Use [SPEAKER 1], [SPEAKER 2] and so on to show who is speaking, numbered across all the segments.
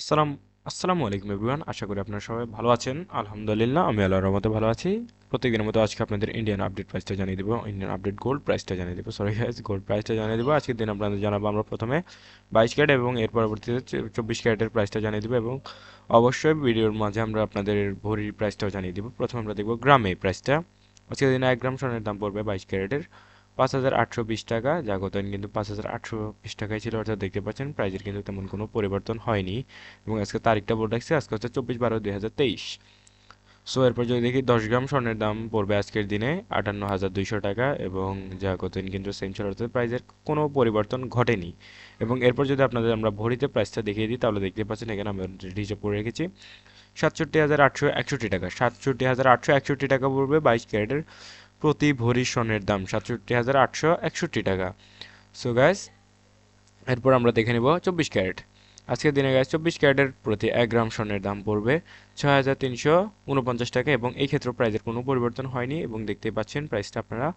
[SPEAKER 1] আসসালাম, আসসালামু আলাইকুম এভরিওয়ান আশা করি আপনারা সবাই ভালো আছেন। আলহামদুলিল্লাহ, আমি আল্লাহর রহমতে ভালো আছি। প্রত্যেকদিনের মতো আজকে আপনাদের ইন্ডিয়ান আপডেট প্রাইসটা জানিয়ে দেবো। ইন্ডিয়ান আপডেট গোল্ড প্রাইসটা জানিয়ে দেবো। সরি গাইস গোল্ড প্রাইসটা জানিয়ে দেবো। আজকের দিন আপনাদের জানাব আমরা প্রথমে বাইশ ক্যারেট এবং এর পরবর্তীতে চব্বিশ ক্যারেটের প্রাইসটা জানিয়ে দেবো এবং অবশ্যই ভিডিওর মাঝে আমরা আপনাদের ভরির প্রাইসটাও জানিয়ে দেবো। প্রথমে আমরা দেখব গ্রামে প্রাইসটা আজকের দিনে এক গ্রাম স্বর্ণের দাম পড়বে বাইশ ক্যারেটের। পাঁচ হাজার আটশো বিশ টাকা, যা গতদিন কিন্তু পাঁচ হাজার আটশো বিশ টাকায় ছিল। অর্থাৎ দেখতে পাচ্ছেন, প্রাইজের কিন্তু তেমন কোনো পরিবর্তন হয়নি। এবং আজকে তারিখটা বলে রাখছি আজকে হচ্ছে চব্বিশ বারো দুই হাজার তেইশ। সো এরপর যদি দেখি, দশ গ্রাম স্বর্ণের দাম পড়বে আজকের দিনে আটান্ন হাজার দুইশো টাকা এবং যা গতদিন কিন্তু সেম ছিল, অর্থাৎ প্রাইজের কোনো পরিবর্তন ঘটেনি। এবং এরপর যদি আপনাদের আমরা ভরিতে প্রাইসটা দেখিয়ে দিই, তাহলে দেখতে পাচ্ছেন, এখানে আমি হিসাব করে রেখেছি, সাতষট্টি হাজার আটশো একষট্টি টাকা। সাতষট্টি হাজার আটশো একষট্টি টাকা পড়বে বাইশ ক্যারেটের প্রতি ভরি স্বর্ণের দাম সাতষট্টি হাজার আটশো একষট্টি টাকা। সো গ্যাস এরপর আমরা দেখে নেব চব্বিশ ক্যারেট। আজকের দিনে গ্যাস চব্বিশ ক্যারেটের প্রতি এক গ্রাম স্বর্ণের দাম পড়বে ছয় হাজার তিনশো উনপঞ্চাশ টাকা এবং এই ক্ষেত্রে প্রাইজের কোনো পরিবর্তন হয়নি এবং দেখতে পাচ্ছেন প্রাইসটা আপনারা।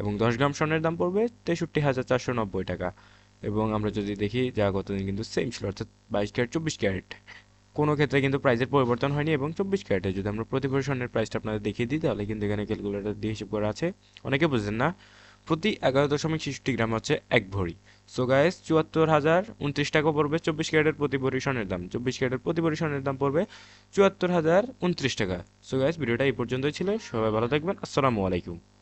[SPEAKER 1] এবং দশ গ্রাম স্বর্ণের দাম পড়বে তেষট্টি হাজার চারশো নব্বই টাকা। এবং আমরা যদি দেখি, যা গতদিন কিন্তু সেম ছিল অর্থাৎ বাইশ ক্যারেট, চব্বিশ ক্যারেট। কোনো ক্ষেত্রে কিন্তু প্রাইসের পরিবর্তন হয়নি এবং চব্বিশ ক্যারেটে যদি আমরা প্রতি ভরি স্বর্ণের প্রাইসটা আপনাদের দেখিয়ে দিই, তাহলে কিন্তু এখানে ক্যালকুলেটর দিয়ে হিসেব করা আছে। অনেকে বুঝেন না, প্রতি এগারো দশমিক ছেষট্টি গ্রাম হচ্ছে এক ভরি। সো গায়েস চুয়াত্তর হাজার উনত্রিশ টাকা পড়বে চব্বিশ ক্যারেটের প্রতি ভরি স্বর্ণের দাম। চব্বিশ ক্যারেটের প্রতি ভরি স্বর্ণের দাম পড়বে চুয়াত্তর হাজার উনত্রিশ টাকা। সো গায়েস ভিডিওটা এই পর্যন্তই ছিল। সবাই ভালো থাকবেন। আসসালামু আলাইকুম।